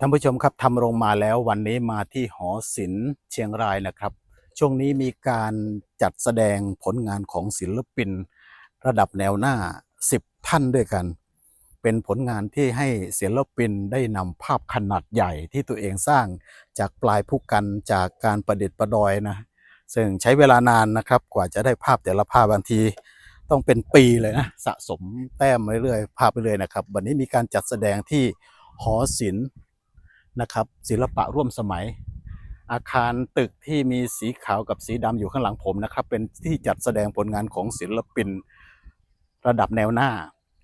ท่านผู้ชมครับทำโรงมาแล้ววันนี้มาที่หอศิลป์เชียงรายนะครับ ช่วงนี้มีการจัดแสดงผลงานของศิลปิน ระดับแนวหน้า 10 ท่านด้วยกัน เป็นผลงานที่ให้ศิลปินได้นำภาพขนาดใหญ่ที่ตัวเองสร้างจากปลายผู้กันจากการประดิษฐ์ประดอยนะ ซึ่งใช้เวลานานนะครับกว่าจะได้ภาพแต่ละภาพบางที ต้องเป็นปีเลยนะสะสมแต้มเรื่อยๆภาพไปเรื่อยนะครับวันนี้มีการจัดแสดงที่หอศิลป์ นะครับ ศิลปะร่วมสมัย อาคารตึกที่มีสีขาวกับสีดำอยู่ข้างหลังผมนะครับ เป็นที่จัดแสดงผลงานของศิลปินระดับแนวหน้า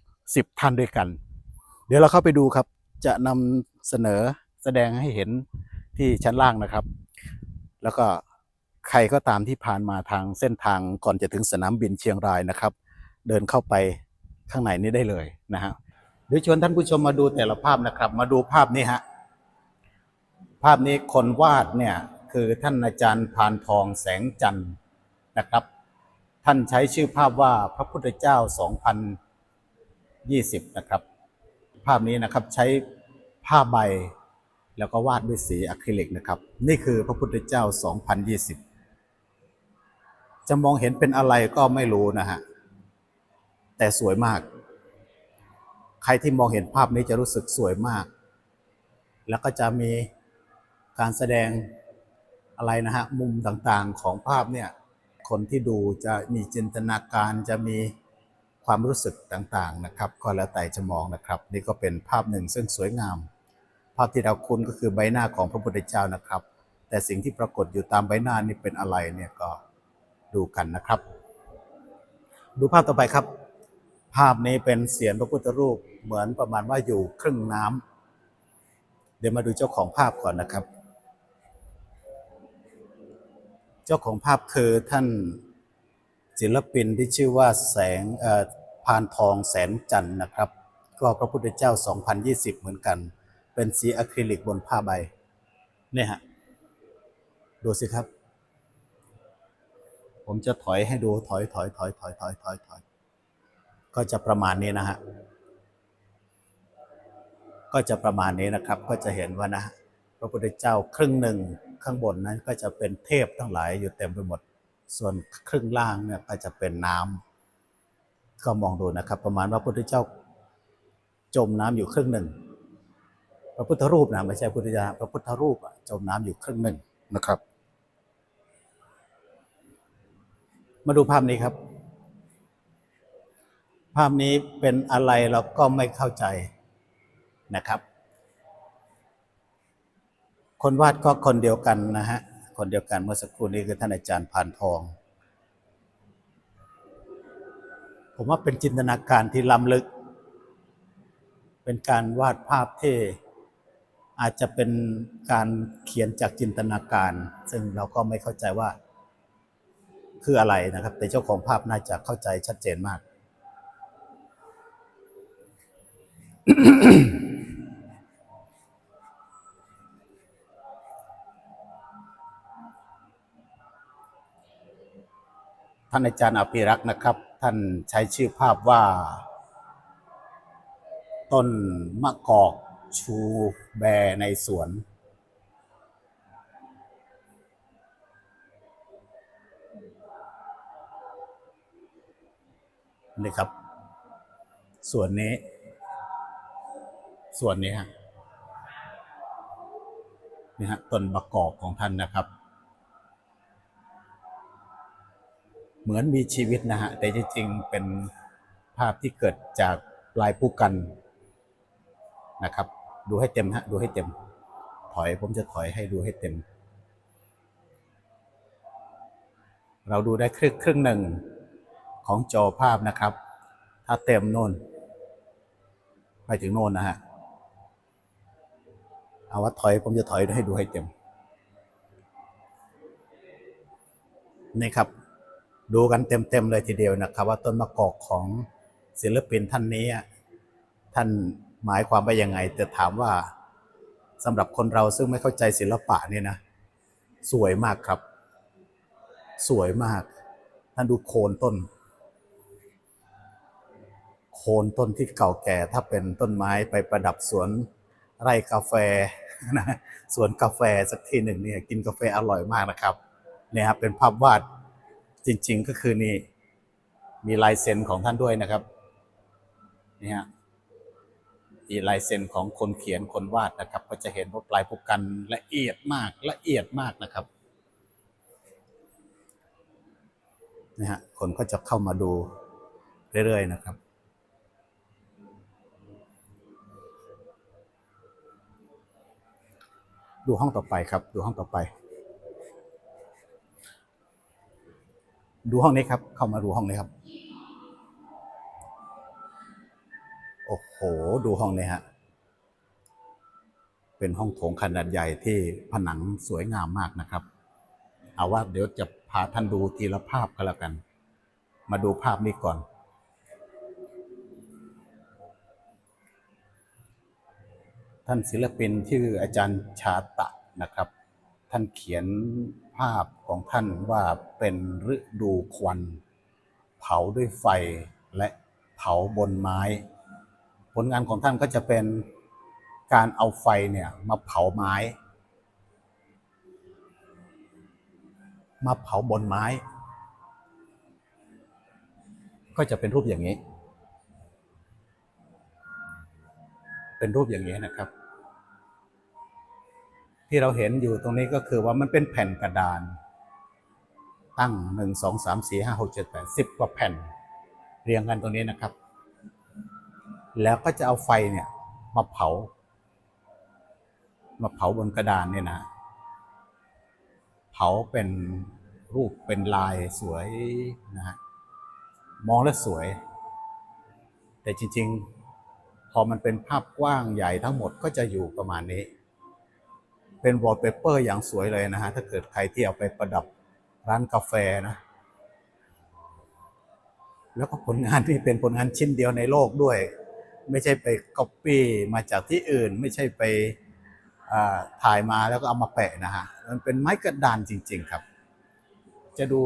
10 ท่านด้วยกัน เดี๋ยวเราเข้าไปดูครับ จะนำเสนอแสดงให้เห็นที่ชั้นล่างนะครับ แล้วก็ใครก็ตามที่ผ่านมาทางเส้นทางก่อนจะถึงสนามบินเชียงรายนะครับ เดินเข้าไปข้างในนี้ได้เลยนะฮะเดี๋ยวชวนท่านผู้ชมมาดูแต่ละภาพนะครับ มาดูภาพนี้ฮะ ภาพนี้คนวาดเนี่ยคือท่านอาจารย์พานทองแสงจันทร์นะครับ ท่านใช้ชื่อภาพว่าพระพุทธเจ้า 2020 นะครับ ภาพนี้นะครับใช้ผ้าใบแล้วก็วาดด้วยสีอะคริลิกนะครับ นี่คือพระพุทธเจ้า 2020 จะมองเห็นเป็นอะไรก็ไม่รู้นะฮะ แต่สวยมาก ใครที่มองเห็นภาพนี้จะรู้สึกสวยมาก แล้วก็จะมี การแสดงอะไรนะฮะมุมต่างๆของภาพเนี่ยคนที่ดูจะมีจินตนาการจะมีความรู้สึกต่างๆนะครับก็แล้วแต่จะมองนะครับ นี่ก็เป็นภาพหนึ่งซึ่งสวยงาม ภาพที่เราคุ้นก็คือใบหน้าของพระพุทธเจ้านะครับ แต่สิ่งที่ปรากฏอยู่ตามใบหน้านี่เป็นอะไรเนี่ยก็ดูกันนะครับ ดูภาพต่อไปครับ ภาพนี้เป็นเสียงพระพุทธรูปเหมือนประมาณว่าอยู่ครึ่งน้ำเดี๋ยวมาดูเจ้าของภาพก่อนนะครับ จ้าของภาพคือท่านศิลปินที่ชื่อว่าแสงพานทองแสนจันทร์นะครับ ก็พระพุทธเจ้า 2020 เหมือนกัน เป็นสีอะคริลิกบนผ้าใบเนี่ยฮะดูสิครับ ผมจะถอยให้ดูถอยถอยถอยถอยถอยถอยถอยก็จะประมาณนี้นะฮะก็จะประมาณนี้นะครับ ก็จะเห็นว่านะพระพุทธเจ้าครึ่งหนึ่ง ข้างบนนั้นก็จะเป็นเทพทั้งหลายอยู่เต็มไปหมด ส่วนครึ่งล่างเนี่ยก็จะเป็นน้ำก็มองดูนะครับ ประมาณว่าพระพุทธเจ้าจมน้ำอยู่ครึ่งหนึ่ง พระพุทธรูปนะไม่ใช่พุทธเจ้าพระพุทธรูปอะจมน้ำอยู่ครึ่งหนึ่งนะครับ มาดูภาพนี้ครับ ภาพนี้เป็นอะไรเราก็ไม่เข้าใจนะครับ คนวาดก็คนเดียวกันนะฮะ คนเดียวกันเมื่อสักครู่นี้คือท่านอาจารย์พานทอง ผมว่าเป็นจินตนาการที่ล้ำลึก เป็นการวาดภาพที่อาจจะเป็นการเขียนจากจินตนาการ ซึ่งเราก็ไม่เข้าใจว่าคืออะไรนะครับ แต่เจ้าของภาพน่าจะเข้าใจชัดเจนมาก ท่านอาจารย์อภิรักษ์นะครับ ท่านใช้ชื่อภาพว่า ต้นมะกอกชูแบในสวน นี่ครับ ส่วนนี้ ส่วนนี้ฮะนี่ฮะต้นมะกอกของท่านนะครับ เหมือนมีชีวิตนะฮะ แต่จริงๆ เป็นภาพที่เกิดจากลายผู้กันนะครับ ดูให้เต็มฮะ ดูให้เต็ม ถอยผมจะถอยให้ดูให้เต็ม เราดูได้ครึ่งครึ่งหนึ่งของจอภาพนะครับ ถ้าเต็มโน่น ไปถึงโน่นนะฮะ เอาว่าถอยผมจะถอยให้ดูให้เต็ม นี่ครับ ดูกันเต็มๆเลยทีเดียวนะครับ ว่าต้นมะกอกของศิลปินท่านนี้อะท่านหมายความว่ายังไง แต่ถามว่าสำหรับคนเราซึ่งไม่เข้าใจศิลปะเนี่ยนะ สวยมากครับ สวยมาก ท่านดูโคนต้น โคนต้นที่เก่าแก่ถ้าเป็นต้นไม้ไปประดับสวนไร่กาแฟนะสวนกาแฟสักทีหนึ่งเนี่ยกินกาแฟอร่อยมากนะครับเนี่ยครับเป็นภาพวาด จริง ๆ ก็คือนี่มีลายเซ็นของท่านด้วยนะครับนี่ฮะมีลายเซ็นของคนเขียนคนวาดนะครับ ก็จะเห็นว่าปลายผู้กันละเอียดมากละเอียดมากนะครับนะฮะคนก็จะเข้ามาดูเรื่อยๆนะครับ ดูห้องต่อไปครับ ดูห้องต่อไป ดูห้องนี้ครับ เข้ามาดูห้องนี้ครับ โอ้โห ดูห้องนี้ฮะ เป็นห้องโถงขนาดใหญ่ที่ผนังสวยงามมากนะครับ เอาว่าเดี๋ยวจะพาท่านดูทีละภาพก็แล้วกัน มาดูภาพนี้ก่อน ท่านศิลปินชื่ออาจารย์ชาตะนะครับ ท่านเขียนภาพของท่านว่าเป็นฤดูควัน เผาด้วยไฟและเผาบนไม้ ผลงานของท่านก็จะเป็นการเอาไฟเนี่ยมาเผาไม้ มาเผาบนไม้ ก็จะเป็นรูปอย่างนี้ เป็นรูปอย่างนี้นะครับ ที่เราเห็นอยู่ตรงนี้ก็คือว่ามันเป็นแผ่นกระดาน ตั้งหนึ่งสองสามสี่ห้าหกเจ็ดแปดสิบกว่าแผ่น เรียงกันตรงนี้นะครับ แล้วก็จะเอาไฟเนี่ยมาเผา มาเผาบนกระดานเนี่ยนะ เผาเป็นรูปเป็นลายสวยนะฮะมองแล้วสวย แต่จริง ๆ พอมันเป็นภาพกว้างใหญ่ทั้งหมดก็จะอยู่ประมาณนี้ เป็นวอลเปเปอร์อย่างสวยเลยนะฮะ ถ้าเกิดใครที่เอาไปประดับร้านกาแฟนะ แล้วก็ผลงานที่เป็นผลงานชิ้นเดียวในโลกด้วย ไม่ใช่ไปก๊อปปี้มาจากที่อื่น ไม่ใช่ไปถ่ายมาแล้วก็เอามาแปะนะฮะ มันเป็นไม้กระดานจริง ๆ ครับ จะดู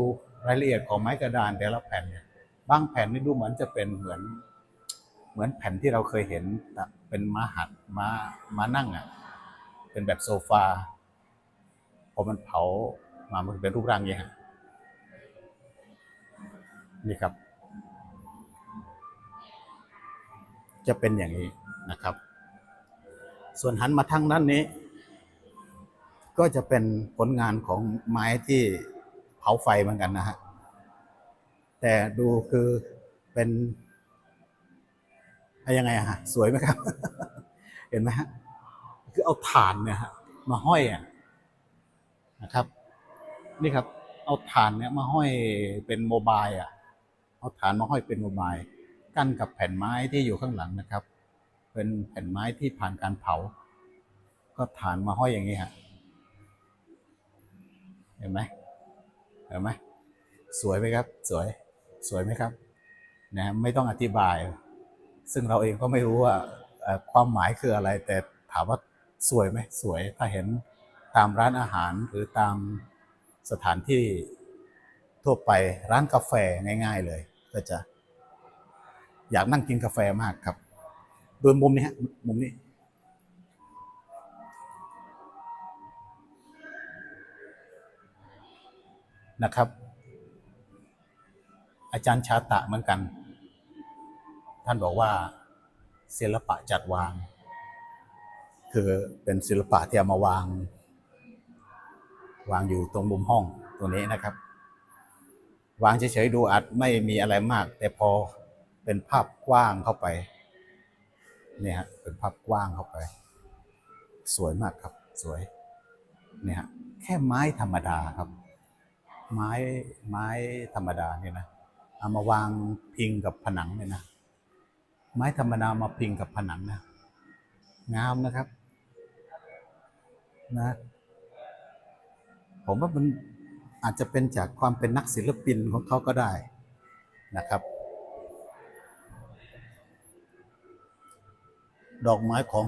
รายละเอียดของไม้กระดานแต่ละแผ่นเนี่ย บางแผ่นนี่ดูเหมือนจะเป็นเหมือน เหมือนแผ่นที่เราเคยเห็นเป็นม้าหัดม้าม้านั่งอะ เป็นแบบโซฟาพอมันเผามามันเป็นรูปร่างอย่างนี้ฮะนี่ครับ จะเป็นอย่างนี้นะครับ ส่วนหันมาทางด้านนี้ ก็จะเป็นผลงานของไม้ที่เผาไฟเหมือนกันนะฮะแต่ดูคือเป็นอะไรยังไงอะฮะสวยไหมครับ เห็นไหมฮะ คือเอาถ่านเนี่ยฮะมาห้อยอะนะครับ นี่ครับ เอาถ่านเนี่ยมาห้อยเป็นโมบายอะ เอาถ่านมาห้อยเป็นโมบายกั้นกับแผ่นไม้ที่อยู่ข้างหลังนะครับ เป็นแผ่นไม้ที่ผ่านการเผา ก็ถ่านมาห้อยอย่างนี้ฮะเห็นไหมเห็นไหมสวยไหมครับ สวย สวยไหมครับนะไม่ต้องอธิบาย ซึ่งเราเองก็ไม่รู้ว่าความหมายคืออะไร แต่ถามว่า สวยไหมสวยถ้าเห็นตามร้านอาหารหรือตามสถานที่ทั่วไปร้านกาแฟง่าย ๆเลย ก็จะ อยากนั่งกินกาแฟมากครับโดยมุมนี้ฮะมุมนี้ นะครับ อาจารย์ชาตะเหมือนกัน ท่านบอกว่าศิลปะจัดวาง คือเป็นศิลปะที่เอามาวาง วางอยู่ตรงมุมห้องตรงนี้นะครับ วางเฉยๆดูอาจไม่มีอะไรมาก แต่พอเป็นภาพกว้างเข้าไปเนี่ยฮะเป็นภาพกว้างเข้าไป สวยมากครับสวยเนี่ยฮะแค่ไม้ธรรมดาครับ ไม้ไม้ธรรมดาเนี่ยนะเอามาวางพิงกับผนังเนี่ยนะไม้ธรรมดามาพิงกับผนังนะ งามนะครับนะผมว่ามันอาจจะเป็นจากความเป็นนักศิลปินของเขาก็ได้นะครับ ดอกไม้ของ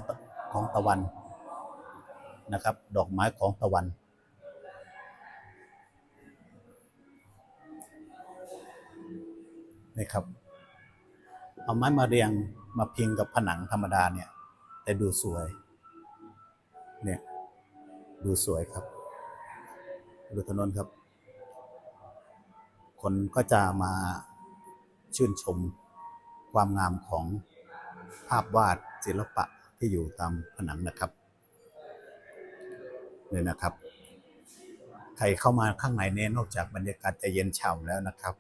ของตะวันนะครับ ดอกไม้ของตะวัน นี่ครับ เอาไม้มาเรียงมาพิงกับผนังธรรมดาเนี่ย แต่ดูสวย เนี่ย ดูสวยครับ ดูถนนครับ คนก็จะมาชื่นชมความงามของภาพวาดศิลปะที่อยู่ตามผนังนะครับเนี่ยนะครับ ใครเข้ามาข้างในเนี่ยนอกจากบรรยากาศจะเย็นฉ่ำแล้วนะครับ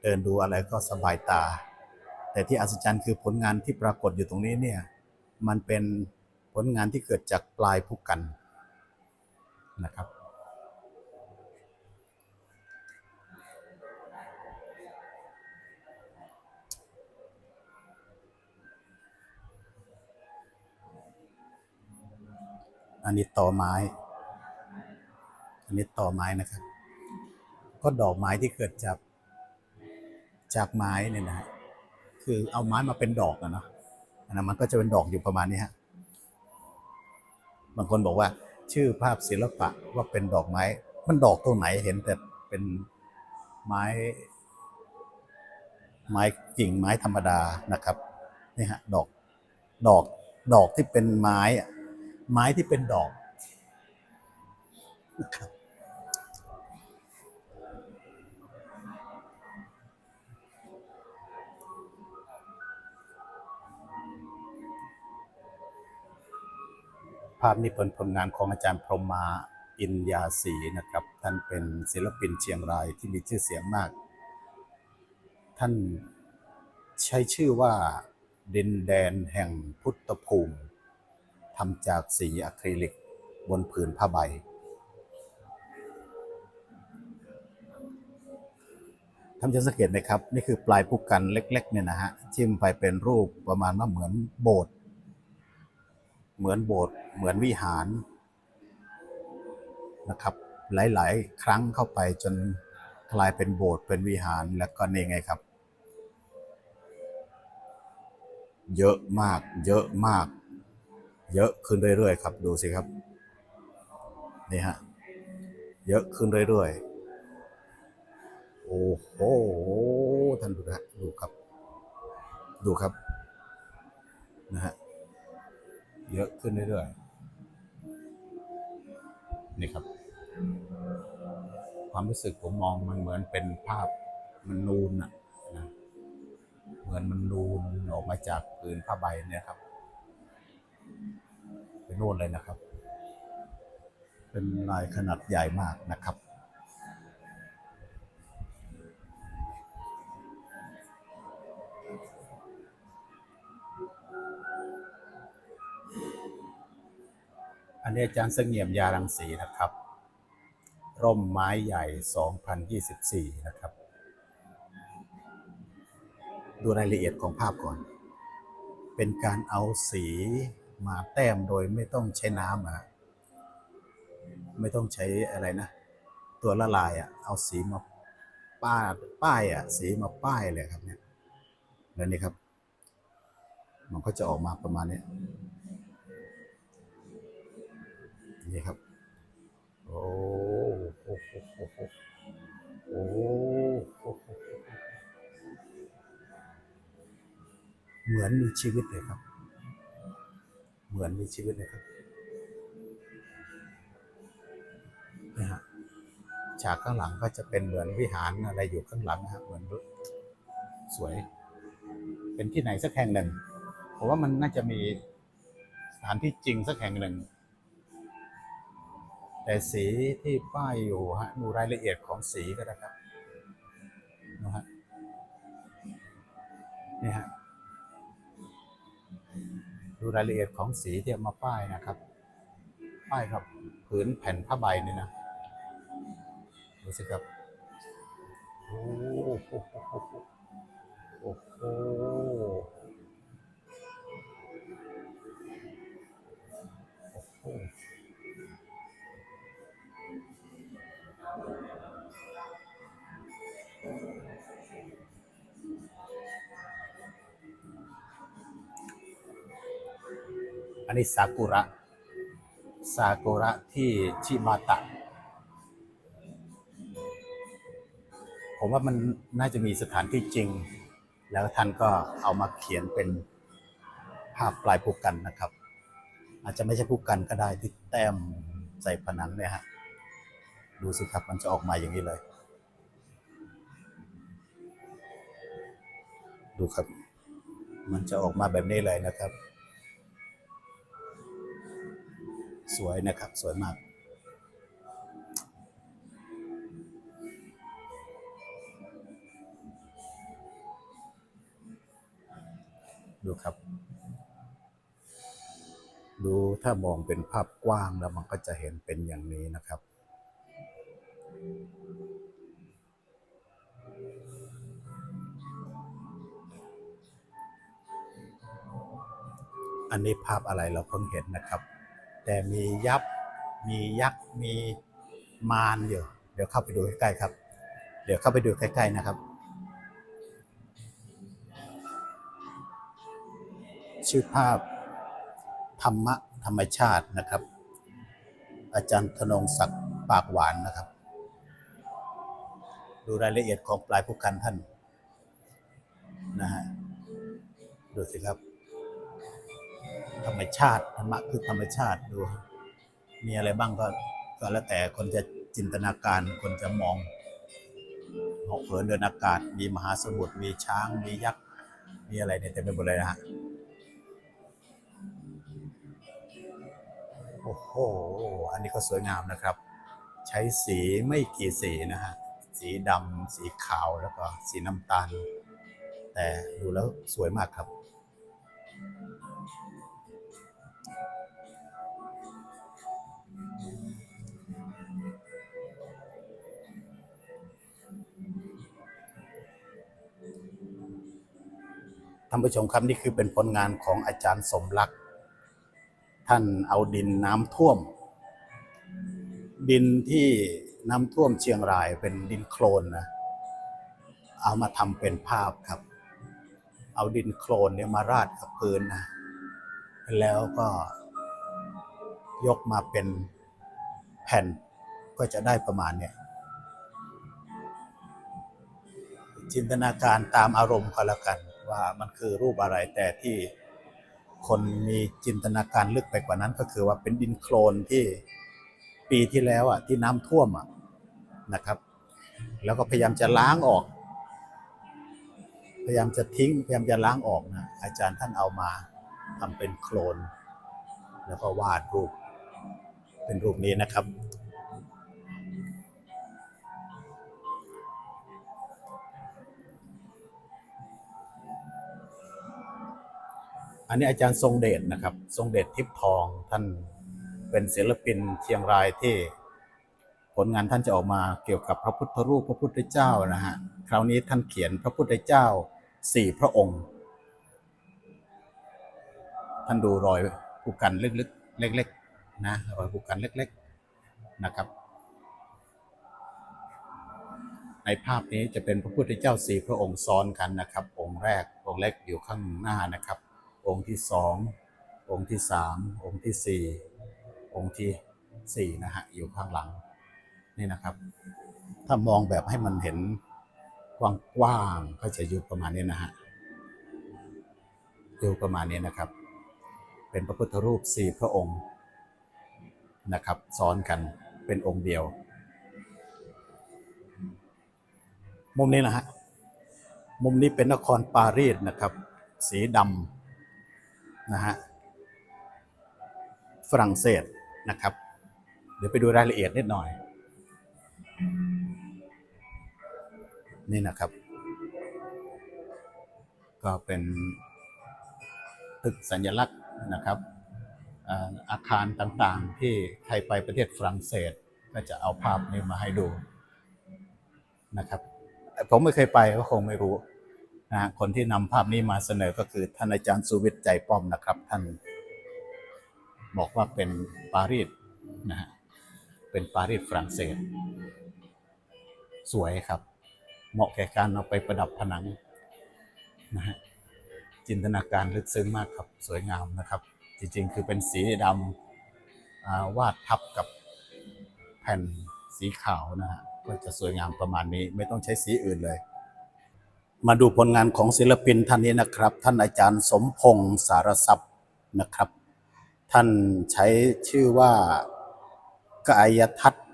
เดินดูอะไรก็สบายตา แต่ที่อัศจรรย์คือผลงานที่ปรากฏอยู่ตรงนี้เนี่ย มันเป็นผลงานที่เกิดจากปลายผู้กันนะครับ อันนี้ต่อไม้ อันนี้ต่อไม้นะครับ ก็ดอกไม้ที่เกิดจากจากไม้เนี่ยนะคือเอาไม้มาเป็นดอกอะเนาะ นนั้นมันก็จะเป็นดอกอยู่ประมาณนี้ฮะบางคนบอกว่าชื่อภาพศิลปะว่าเป็นดอกไม้ มันดอกตรงไหนเห็นแต่เป็นไม้ ไม้กิ่งไม้ธรรมดานะครับนี่ฮะดอกดอกดอกที่เป็นไม้อะไม้ที่เป็นดอกนะครับ ภาพนี้เป็นผลงานของอาจารย์พรหมาอินยาศรีนะครับ ท่านเป็นศิลปินเชียงรายที่มีชื่อเสียงมาก ท่านใช้ชื่อว่าดินแดนแห่งพุทธภูมิทำจากสีอะคริลิกบนผืนผ้าใบท่านจะสังเกตไหมครับ นี่คือปลายผู้กันเล็ก ๆ เนี่ยนะฮะจิ้มไปเป็นรูปประมาณว่าเหมือนโบสถ์ เหมือนโบสถ์เหมือนวิหารนะครับ หลาย ๆ ครั้งเข้าไปจนกลายเป็นโบสถ์เป็นวิหารแล้วก็นี่ไงครับ เยอะมาก เยอะมาก เยอะขึ้นเรื่อย ๆ ครับ ดูสิครับนี่ฮะเยอะขึ้นเรื่อย ๆ โอ้โหท่านดูนะดูครับ ดูครับนะฮะ เยอะขึ้นเรื่อยๆนี่ครับ ความรู้สึกผมมองมันเหมือนเป็นภาพมันนูนอะนะเหมือนมันนูนออกมาจากผืนผ้าใบเนี่ยครับ เป็นน่นเลยนะครับ เป็นลายขนาดใหญ่มากนะครับ อันนี้อาจารย์เสงี่ยมยารังสีนะครับ ร่มไม้ใหญ่ 2024 นะครับ ดูรายละเอียดของภาพก่อน เป็นการเอาสีมาแต้มโดยไม่ต้องใช้น้ำอะไม่ต้องใช้อะไรนะ ตัวละลายอะเอาสีมาป้าป้ายอะสีมาป้ายเลยครับเนี่ยแล้วนี่ครับ มันก็จะออกมาประมาณนี้ นี่ครับ โอ้โหโอ้โหเหมือนมีชีวิตเลยครับ เหมือนมีชีวิตเลยครับนี่ฮะฉากข้างหลังก็จะเป็นเหมือนวิหารอะไรอยู่ข้างหลังนะฮะเหมือนสวย เป็นที่ไหนสักแห่งหนึ่งผมว่ามันน่าจะมีสถานที่จริงสักแห่งหนึ่ง แต่สีที่ป้ายอยู่ฮะดูรายละเอียดของสีก็ได้ครับนะฮะนี่ฮะดูรายละเอียดของสีที่เอามาป้ายนะครับ ป้ายครับผืนแผ่นผ้าใบนี่นะดูสิครับโอ้โหโอ้โห อันนี้ซากุระซากุระที่ชิบาตะ ผมว่ามันน่าจะมีสถานที่จริง แล้วท่านก็เอามาเขียนเป็นภาพปลายภูกันนะครับ อาจจะไม่ใช่ผู้กันก็ได้ที่แต้มใส่ผนังเนี่ยฮะดูสิครับมันจะออกมาอย่างนี้เลย ดูครับ มันจะออกมาแบบนี้เลยนะครับ สวยนะครับ สวยมาก ดูครับ ดูถ้ามองเป็นภาพกว้างแล้วมันก็จะเห็นเป็นอย่างนี้นะครับอันนี้ภาพอะไรเราเพิ่งเห็นนะครับ แต่มียับมียักษ์มีมารอยู่ เดี๋ยวเข้าไปดูใกล้ๆครับ เดี๋ยวเข้าไปดูใกล้ๆนะครับ ชื่อภาพธรรมะธรรมชาตินะครับ อาจารย์ธนงศักดิ์ปากหวานนะครับ ดูรายละเอียดของปลายผู้กันท่านนะฮะดูสิครับ ธรรมชาติธรรมะคือธรรมชาติดู มีอะไรบ้างก็ก็แล้วแต่คนจะจินตนาการคนจะมองเหาะเหินเดินอากาศ มีมหาสมุทรมีช้าง มียักษ์ มีอะไรเนี่ยเต็มไปหมดเลยนะฮะโอ้โห อันนี้ก็สวยงามนะครับ ใช้สีไม่กี่สีนะฮะ สีดำ สีขาว แล้วก็สีน้ำตาล แต่ดูแล้วสวยมากครับ ท่านผู้ชมครับนี่คือเป็นผลงานของอาจารย์สมรัก ท่านเอาดินน้ำท่วม ดินที่น้ำท่วมเชียงรายเป็นดินโคลนนะเอามาทำเป็นภาพครับ เอาดินโคลนเนี่ยมาราดกับพื้นนะแล้วก็ยกมาเป็นแผ่นก็จะได้ประมาณเนี่ยจินตนาการตามอารมณ์ก็แล้วกัน ว่ามันคือรูปอะไรแต่ที่คนมีจินตนาการลึกไปกว่านั้น ก็คือว่าเป็นดินโคลนที่ปีที่แล้วอะที่น้ำท่วมอะนะครับ แล้วก็พยายามจะล้างออก พยายามจะทิ้งพยายามจะล้างออกนะอาจารย์ท่านเอามาทำเป็นโคลน แล้วก็วาดรูปเป็นรูปนี้นะครับ อันนี้อาจารย์ทรงเดชนะครับ ทรงเดชทิพย์ทองท่านเป็นศิลปินเชียงรายที่ผลงานท่านจะออกมาเกี่ยวกับพระพุทธรูปพระพุทธเจ้านะฮะคราวนี้ท่านเขียนพระพุทธเจ้าสี่พระองค์ ท่านดูรอยผูกกันลึกๆเล็กๆนะรอยผูกกันเล็กๆนะครับ ในภาพนี้จะเป็นพระพุทธเจ้าสี่พระองค์ซ้อนกันนะครับ องค์แรกองค์เล็กอยู่ข้างหน้านะครับ องค์ที่สององค์ที่สามองค์ที่สี่องค์ที่สี่นะฮะอยู่ข้างหลังนี่นะครับ ถ้ามองแบบให้มันเห็นกว้างๆก็จะอยู่ประมาณนี้นะฮะอยู่ประมาณนี้นะครับ เป็นพระพุทธรูปสี่พระองค์นะครับซ้อนกันเป็นองค์เดียว มุมนี้นะฮะมุมนี้เป็นนครปารีสนะครับ สีดำ นะฮะฝรั่งเศสนะครับ เดี๋ยวไปดูรายละเอียดนิดหน่อย นี่นะครับ ก็เป็นตึกสัญลักษณ์นะครับอ่าอาคารต่างๆ ที่ใครไปประเทศฝรั่งเศส ก็จะเอาภาพนี้มาให้ดูนะครับ ผมไม่เคยไปก็คงไม่รู้ นะคนที่นำภาพนี้มาเสนอก็คือท่านอาจารย์สุวิทย์ใจป้อมนะครับ ท่านบอกว่าเป็นปารีสนะฮะเป็นปารีสฝรั่งเศส สวยครับ เหมาะแก่การเอาไปประดับผนังนะฮะจินตนาการลึกซึ้งมากครับ สวยงามนะครับ จริงๆ คือเป็นสีดำวาดทับกับแผ่นสีขาวนะฮะก็จะสวยงามประมาณนี้ ไม่ต้องใช้สีอื่นเลย มาดูผลงานของศิลปินท่านนี้นะครับ ท่านอาจารย์สมพงษ์สารทรัพย์นะครับ ท่านใช้ชื่อว่ากายทัศน์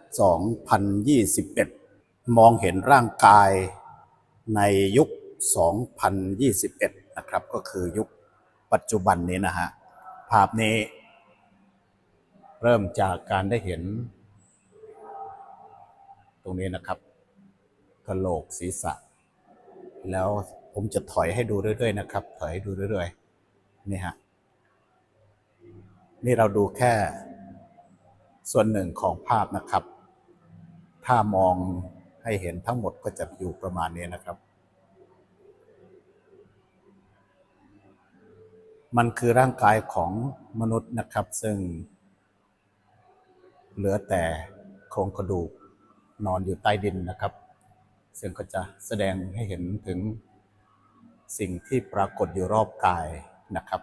2021 มองเห็นร่างกายในยุค 2021 นะครับ ก็คือยุคปัจจุบันนี้นะฮะ ภาพนี้ เริ่มจากการได้เห็น ตรงนี้นะครับกะโหลกศีรษะ แล้วผมจะถอยให้ดูเรื่อยๆนะครับ ถอยให้ดูเรื่อยๆนี่ฮะนี่เราดูแค่ ส่วนหนึ่งของภาพนะครับ ถ้ามองให้เห็นทั้งหมดก็จะอยู่ประมาณนี้นะครับ มันคือร่างกายของมนุษย์นะครับ ซึ่ง เหลือแต่โครงกระดูกนอนอยู่ใต้ดินนะครับ ซึ่งก็จะแสดงให้เห็นถึงสิ่งที่ปรากฏอยู่รอบกายนะครับ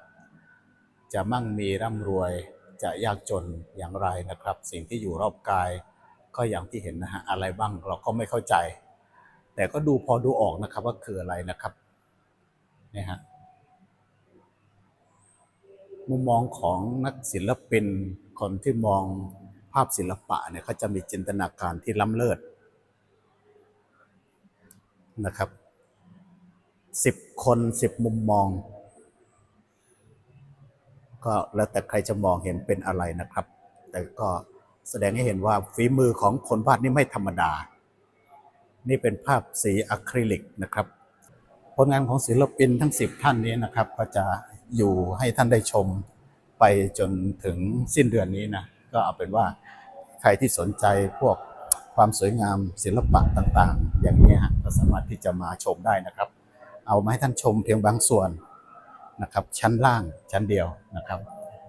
จะมั่งมีร่ำรวยจะยากจนอย่างไรนะครับ สิ่งที่อยู่รอบกาย ก็อย่างที่เห็นนะฮะอะไรบ้างเราก็ไม่เข้าใจ แต่ก็ดูพอดูออกนะครับว่าคืออะไรนะครับเนี่ยฮะมุมมองของนักศิลปินคนที่มองภาพศิลปะเนี่ยเขาจะมีจินตนาการที่ล้ำเลิศ นะครับสิบคนสิบมุมมอง ก็แล้วแต่ใครจะมองเห็นเป็นอะไรนะครับ แต่ก็แสดงให้เห็นว่าฝีมือของคนวาดนี่ไม่ธรรมดา นี่เป็นภาพสีอะคริลิกนะครับ ผลงานของศิลปินทั้ง 10 ท่านนี้นะครับ ก็จะอยู่ให้ท่านได้ชมไปจนถึงสิ้นเดือนนี้นะ ก็เอาเป็นว่าใครที่สนใจพวก ความสวยงามศิลปะต่างๆ อย่างนี้ฮะก็สามารถที่จะมาชมได้นะครับ เอามาให้ท่านชมเพียงบางส่วนนะครับ ชั้นล่างชั้นเดียวนะครับ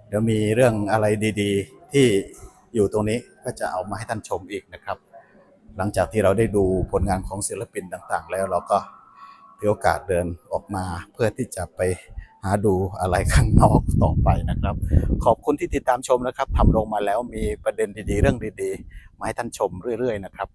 เดี๋ยวมีเรื่องอะไรดีๆ ที่อยู่ตรงนี้ก็จะเอามาให้ท่านชมอีกนะครับ หลังจากที่เราได้ดูผลงานของศิลปินต่างๆ แล้วเราก็ถือโอกาสเดินออกมาเพื่อที่จะไป หาดูอะไรข้างนอกต่อไปนะครับ ขอบคุณที่ติดตามชมนะครับทำลงมาแล้วมีประเด็นดีๆ เรื่องดีๆมาให้ท่านชมเรื่อยๆนะครับ